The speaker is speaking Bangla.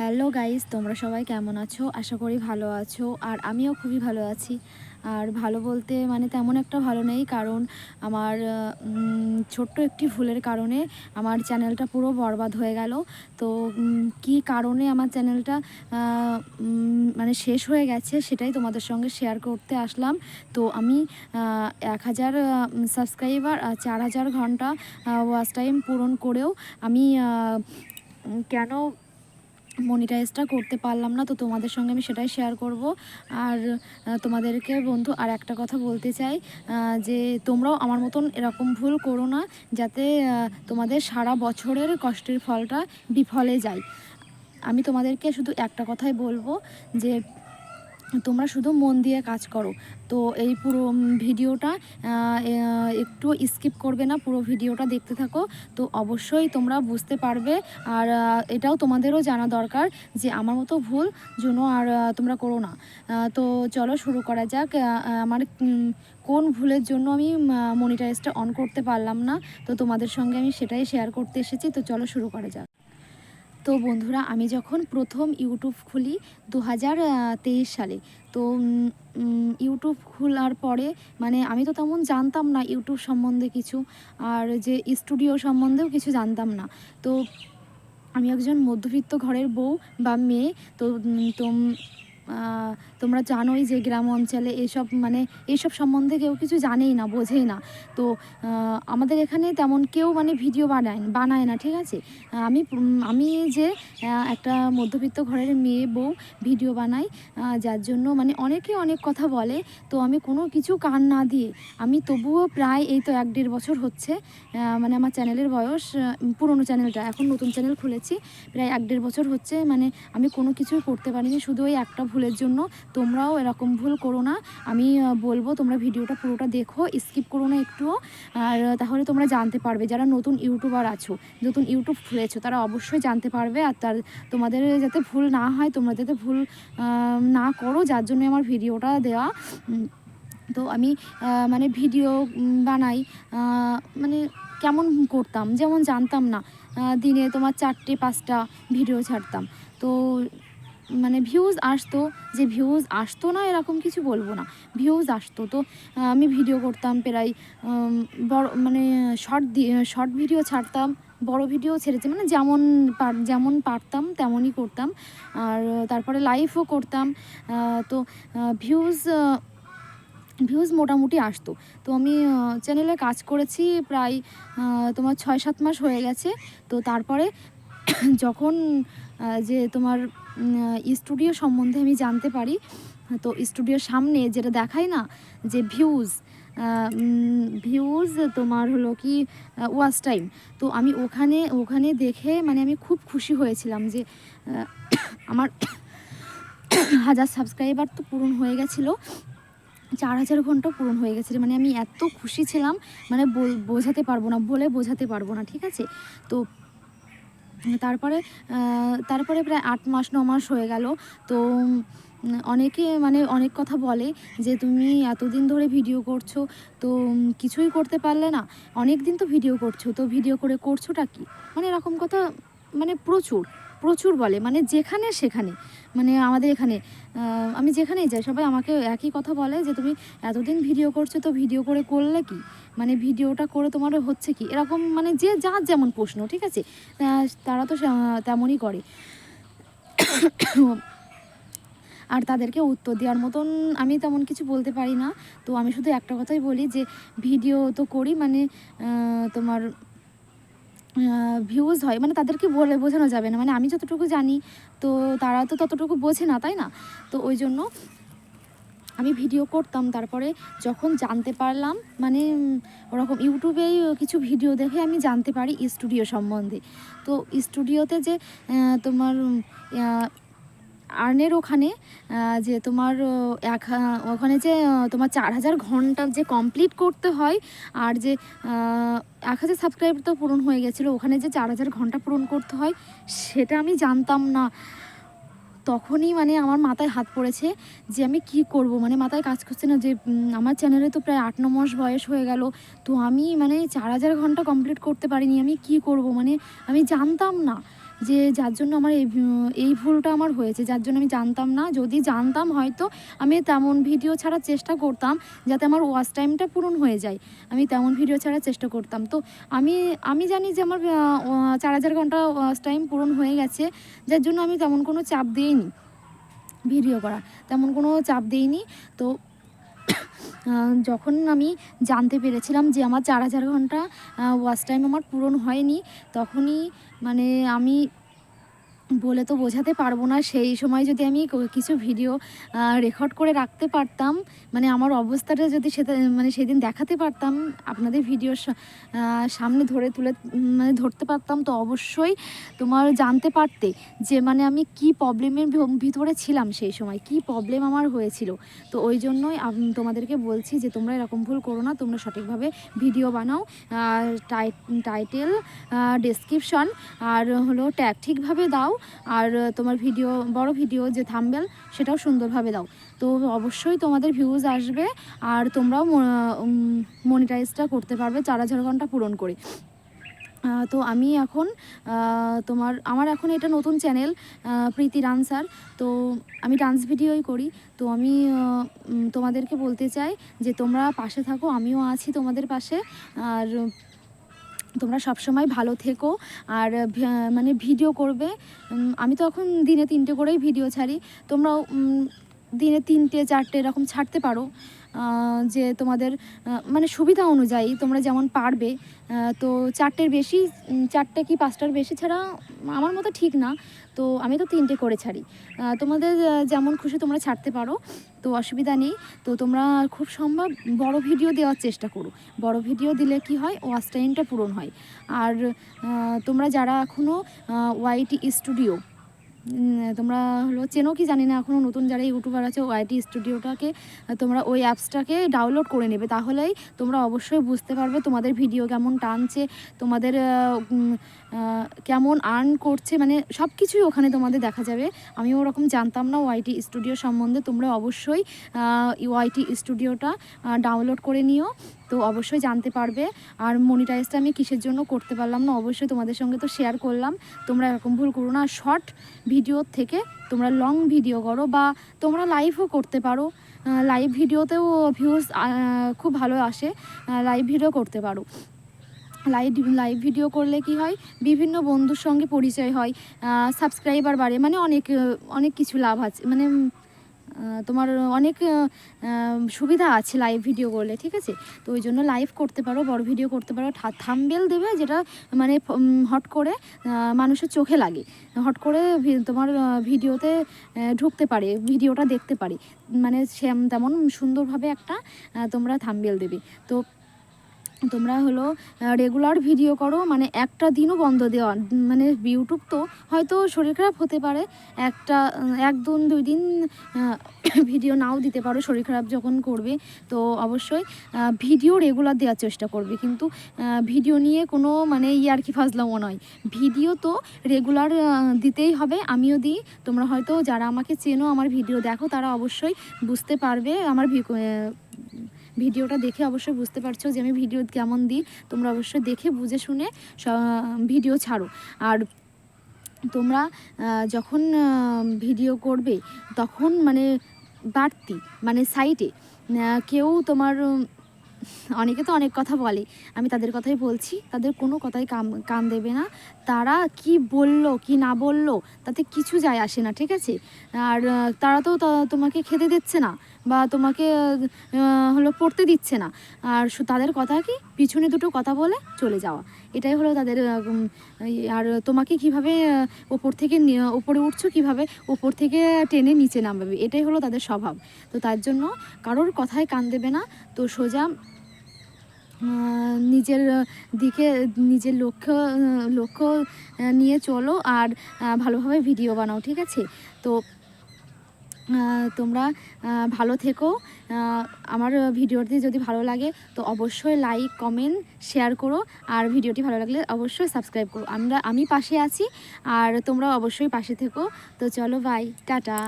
হ্যালো গাইস, তোমরা সবাই কেমন আছো? আশা করি ভালো আছো, আর আমিও খুবই ভালো আছি। আর ভালো বলতে মানে তেমন একটা ভালো নেই, কারণ আমার ছোট্ট একটি ভুলের কারণে আমার চ্যানেলটা পুরো বরবাদ হয়ে গেল। তো কি কারণে আমার চ্যানেলটা মানে শেষ হয়ে গেছে সেটাই তোমাদের সঙ্গে শেয়ার করতে আসলাম। তো আমি এক হাজার সাবস্ক্রাইবার আর চার হাজার ঘণ্টা ওয়াচ টাইম পূরণ করেও আমি কেন মনিটাইজটা করতে পারলাম না, তো তোমাদের সঙ্গে আমি সেটাই শেয়ার করব। আর তোমাদেরকে বন্ধু আর একটা কথা বলতে চাই যে তোমরাও আমার মতন এরকম ভুল করো না, যাতে তোমাদের সারা বছরের কষ্টের ফলটা বিফলে যায়। আমি তোমাদেরকে শুধু একটা কথাই বলব, যে তোমরা শুধু মন দিয়ে কাজ করো। তো এই পুরো ভিডিওটা একটু স্কিপ করবে না, পুরো ভিডিওটা দেখতে থাকো। তো অবশ্যই তোমরা বুঝতে পারবে, আর এটাও তোমাদেরও জানা দরকার যে আমার মতো ভুল যেন আর তোমরা করো না। তো চলো শুরু করা যাক। আমার কোন ভুলের জন্য আমি মনিটাইজটা অন করতে পারলাম না? তো তোমাদের সঙ্গে আমি সেটাই শেয়ার করতে এসেছি। তো চলো শুরু করা যাক। তো বন্ধুরা, আমি যখন প্রথম ইউটিউব খুলি দু হাজার তেইশ সালে, তো ইউটিউব খোলার পরে মানে আমি তো তেমন জানতাম না ইউটিউব সম্বন্ধে কিছু, আর যে স্টুডিও সম্বন্ধেও কিছু জানতাম না। তো আমি একজন মধ্যবিত্ত ঘরের বউ বা মেয়ে, তো তো তোমরা জানোই যে গ্রাম অঞ্চলে এসব মানে এইসব সম্বন্ধে কেউ কিছু জানেই না, বোঝেই না। তো আমাদের এখানে তেমন কেউ মানে ভিডিও বানায় বানায় না, ঠিক আছে? আমি আমি যে একটা মধ্যবিত্ত ঘরের মেয়ে, বউ ভিডিও বানাই যার জন্য মানে অনেকে অনেক কথা বলে, তো আমি কোনো কিছু কান না দিয়ে, আমি তবুও প্রায় এই তো এক দেড় বছর হচ্ছে মানে আমার চ্যানেলের বয়স পুরনো চ্যানেলটা, এখন নতুন চ্যানেল খুলেছি, প্রায় এক দেড় বছর হচ্ছে মানে আমি কোনো কিছুই করতে পারিনি, শুধু ওই একটা ভুলের জন্য তোমরাও এরকম ভুল করো না। আমি বলব তোমরা ভিডিওটা পুরোটা দেখো, স্কিপ করো না একটুও আর তাহলে তোমরা জানতে পারবে, যারা নতুন ইউটিউবার আছো, নতুন ইউটিউব খুলেছো, তারা অবশ্যই জানতে পারবে। আর তার, তোমাদের যাতে ভুল না হয়, তোমরা যাতে ভুল না করো, যার জন্য আমার ভিডিওটা দেওয়া। তো আমি মানে ভিডিও বানাই। মানে কেমন করতাম, যেমন জানতাম না দিনে তোমার চারটে, পাঁচটা ভিডিও ছাড়তাম। তো মানে ভিউজ আসতো, যে ভিউজ আসতো না এরকম কিছু বলব না। ভিউজ আসতো। তো আমি ভিডিও করতাম প্রায় বড় মানে শর্ট শর্ট ভিডিও ছাড়তাম, বড় ভিডিও ছেড়েছি মানে যেমন যেমন পারতাম তেমনই করতাম। আর তারপরে লাইভও করতাম। তো ভিউজ ভিউজ মোটামুটি আসতো। তো আমি চ্যানেলে কাজ করেছি প্রায় তোমার ছয় সাত মাস হয়ে গেছে। তো তারপরে যখন যে তোমার স্টুডিও সম্বন্ধে আমি জানতে পারি। তো স্টুডিওর সামনে যেটা দেখায় না, যে ভিউজ ভিউজ তোমার হলো কি ওয়াচ টাইম তো আমি ওখানে ওখানে দেখে মানে আমি খুব খুশি হয়েছিলাম যে আমার হাজার সাবস্ক্রাইবার তো পূরণ হয়ে গেছিল। চার হাজার ঘণ্টা পূরণ হয়ে গেছে মানে আমি এত খুশি ছিলাম মানে বোঝাতে পারব না, বলে বোঝাতে পারব না, ঠিক আছে? তো তারপরে তারপরে প্রায় আট মাস, ন মাস হয়ে গেল। তো অনেকে মানে অনেক কথা বলে যে, তুমি এতদিন ধরে ভিডিও করছ, তো কিছুই করতে পারলে না। অনেক দিন তো ভিডিও করছ, তো ভিডিও করে করছোটা কি? মানে এরকম কথা মানে প্রচুর। প্রচুর বলে মানে যেখানে সেখানে মানে আমাদের এখানে। আমি যেখানেই যাই, সবাই আমাকে একই কথা বলে যে, তুমি এতদিন ভিডিও করছ, তো ভিডিও করে করলে কি? মানে ভিডিওটা করে তোমার হচ্ছে কি? এরকম মানে যে যার যেমন প্রশ্ন, ঠিক আছে? তারা তো তেমনই করে। আর তাদেরকে উত্তর দেওয়ার মতন আমি তেমন কিছু বলতে পারি না। তো আমি শুধু একটা কথাই বলি যে, ভিডিও তো করি মানে তোমার ভিউজ হয় মানে তাদেরকে বলে, বোঝানো যাবে না। মানে আমি যতটুকু জানি, তো তারা তো ততটুকু বোঝে না, তাই না? তো ওই জন্য আমি ভিডিও করতাম। তারপরে যখন জানতে পারলাম মানে ওরকম ইউটিউবেই কিছু ভিডিও দেখে আমি জানতে পারি স্টুডিও সম্বন্ধে। তো স্টুডিওতে যে তোমার আর্নের ওখানে যে তোমার এক ওখানে যে তোমার চার হাজার ঘণ্টা যে কমপ্লিট করতে হয়, আর যে এক হাজার সাবস্ক্রাইব তো পূরণ হয়ে গেছিল, ওখানে যে চার হাজার ঘণ্টা পূরণ করতে হয়, সেটা আমি জানতাম না। তখনই মানে আমার মাথায় হাত পড়েছে যে আমি কি করব মানে মাথায় কাজ করছে না যে আমার চ্যানেলে তো প্রায় আট, ন মাস বয়স হয়ে গেল, তো আমি মানে চার হাজার ঘণ্টা কমপ্লিট করতে পারিনি, আমি কি করব মানে আমি জানতাম না। যে যার জন্য আমার এই এই ভুলটা আমার হয়েছে, যার জন্য আমি জানতাম না। যদি জানতাম হয়তো আমি তেমন ভিডিও ছাড়ার চেষ্টা করতাম যাতে আমার ওয়াচ টাইমটা পূরণ হয়ে যায়। আমি তেমন ভিডিও ছাড়ার চেষ্টা করতাম। তো আমি আমি জানি যে আমার চার হাজার ঘণ্টা ওয়াচ টাইম পূরণ হয়ে গেছে, যার জন্য আমি তেমন কোনো চাপ দিইনি ভিডিও করা তেমন কোনো চাপ দিইনি। তো যখন আমি জানতে পেরেছিলাম যে আমার চার হাজার ঘণ্টা ওয়াচ টাইম আমার পূরণ হয়নি, তখনই মানে আমি বলে তো বোঝাতে পারব না। সেই সময় যদি আমি কিছু ভিডিও রেকর্ড করে রাখতে পারতাম মানে আমার অবস্থাটা যদি সেটা মানে সেদিন দেখাতে পারতাম, আপনাদের ভিডিও সামনে ধরে তুলে মানে ধরতে পারতাম, তো অবশ্যই তোমার জানতে পারতে যে মানে আমি কি প্রবলেমের ভিতরে ছিলাম সেই সময়, কি প্রবলেম আমার হয়েছিল। তো ওই জন্যই তোমাদেরকে বলছি যে, তোমরা এরকম ভুল করো না, তোমরা সঠিকভাবে ভিডিও বানাও। টাইটেল ডেসক্রিপশন আর হলো ট্যাগ ঠিকভাবে দাও। আর তোমার ভিডিও, বড় ভিডিও যে থাম্বেল, সেটাও সুন্দরভাবে দাও। তো অবশ্যই তোমাদের ভিউজ আসবে আর তোমরাও মনিটাইজটা করতে পারবে চার হাজার ঘণ্টা পূরণ করে। তো আমি এখন তোমার, আমার এখন এটা নতুন চ্যানেল প্রীতি ডান্সার তো আমি ডান্স ভিডিওই করি। তো আমি তোমাদেরকে বলতে চাই যে তোমরা পাশে থাকো, আমিও আছি তোমাদের পাশে। আর তোমরা সবসময় ভালো থেকো আর মানে ভিডিও করবে। আমি তো এখন দিনে তিনটে করেই ভিডিও ছাড়ি। তোমরাও দিনে তিনটে, চারটে এরকম ছাড়তে পারো যে তোমাদের মানে সুবিধা অনুযায়ী তোমরা যেমন পারবে তো চারটের বেশি চারটে কি পাঁচটার বেশি ছাড়া আমার মতো ঠিক না, তো আমি তো তিনটে করে ছাড়ি। তোমাদের যেমন খুশি তোমরা ছাড়তে পারো, তো অসুবিধা নেই, তো তোমরা খুব সম্ভব বড় ভিডিও দেওয়ার চেষ্টা করো। বড় ভিডিও দিলে কি হয়? ওয়াচ টাইমটা পূরণ হয়। আর তোমরা যারা এখনও ওয়াইটি স্টুডিও তোমরা হলো চেনো কি জানি না এখনও নতুন যারা ইউটিউবার আছে ওয়াইটি স্টুডিওটাকে, তোমরা ওই অ্যাপসটাকে ডাউনলোড করে নেবে। তাহলেই তোমরা অবশ্যই বুঝতে পারবে তোমাদের ভিডিও কেমন টানছে, তোমাদের কেমন আর্ন করছে মানে সব কিছুই ওখানে তোমাদের দেখা যাবে। আমি ওরকম জানতাম না ওয়াইটি স্টুডিও সম্বন্ধে, তোমরা অবশ্যই ওয়াইটি স্টুডিওটা ডাউনলোড করে নিও। তো অবশ্যই জানতে পারবে। আর মনিটাইজটা আমি কিসের জন্য করতে পারলাম না, অবশ্যই তোমাদের সঙ্গে তো শেয়ার করলাম। তোমরা এরকম ভুল করো না শর্ট ভিডিও থেকে তোমরা লং ভিডিও করো বা তোমরা লাইভও করতে পারো। লাইভ ভিডিওতেও ভিউজ খুব ভালো আসে। লাইভ ভিডিও করতে পারো। লাইভ লাইভ ভিডিও করলে কি হয়? বিভিন্ন বন্ধুর সঙ্গে পরিচয় হয় সাবস্ক্রাইবার বাড়ে মানে অনেক অনেক কিছু লাভ আছে মানে তোমার অনেক সুবিধা আছে লাইভ ভিডিও করলে, ঠিক আছে? তো ওই জন্য লাইভ করতে পারো, বড় ভিডিও করতে পারো থাম্বেল দেবে যেটা মানে হট করে মানুষের চোখে লাগে, হট করে তোমার ভিডিওতে ঢুকতে পারে ভিডিওটা দেখতে পারে মানে সেম তেমন সুন্দরভাবে একটা তোমরা থাম্বেল দেবে, তো তোমরা হলো রেগুলার ভিডিও করো মানে একটা দিনও বন্ধ দেওয়া মানে ইউটিউব তো হয়তো শরীর খারাপ হতে পারে। একটা আহ, এক দিন দুই দিন ভিডিও নাও দিতে পারো শরীর খারাপ যখন করবে তো অবশ্যই ভিডিও রেগুলার দেওয়ার চেষ্টা করবে। কিন্তু ভিডিও নিয়ে কোনো মানে ইয়ার কি ফাজলামো নয়। ভিডিও তো রেগুলার দিতেই হবে আমিও দিই। তোমরা হয়তো যারা আমাকে চেনো আমার ভিডিও দেখো তারা অবশ্যই বুঝতে পারবে আমার ভিডিওটা দেখে অবশ্যই বুঝতে পারছ যে আমি ভিডিও কেমন দিই। তোমরা অবশ্যই দেখে, বুঝে শুনে ভিডিও ছাড়ো। আর তোমরা যখন ভিডিও করবে, তখন মানে বাড়তি মানে সাইটে কেউ তোমার, অনেকে তো অনেক কথা বলে, আমি তাদের কথাই বলছি, তাদের কোনো কথাই কাম, কান দেবে না। তারা কি বলল, কি না বলল, তাতে কিছু যায় আসে না, ঠিক আছে? আর তারা তো, তোমাকে খেতে দিচ্ছে না। বা তোমাকে হলো পড়তে দিচ্ছে না। আর তাদের কথা কি? পিছনে দুটো কথা বলে চলে যাওয়া। এটাই হলো তাদের আর তোমাকে কীভাবে ওপর থেকে ওপরে উঠছো কীভাবে? ওপর থেকে টেনে নিচে নামাবে। এটাই হলো তাদের স্বভাব। তো তার জন্য কারোর কথায় কান দেবে না। তো সোজা নিজের দিকে, নিজের লক্ষ্য লক্ষ্য নিয়ে চলো। আর ভালোভাবে ভিডিও বানাও, ঠিক আছে? তো তোমরা ভালো থেকো। আমার ভিডিওটি যদি ভালো লাগে, তো অবশ্যই লাইক কমেন্ট শেয়ার করো। আর ভিডিওটি ভালো লাগলে অবশ্যই সাবস্ক্রাইব করো। আমরা, আমি পাশে আছি, আর তোমরা অবশ্যই পাশে থেকো। তো চলো বাই টাটা।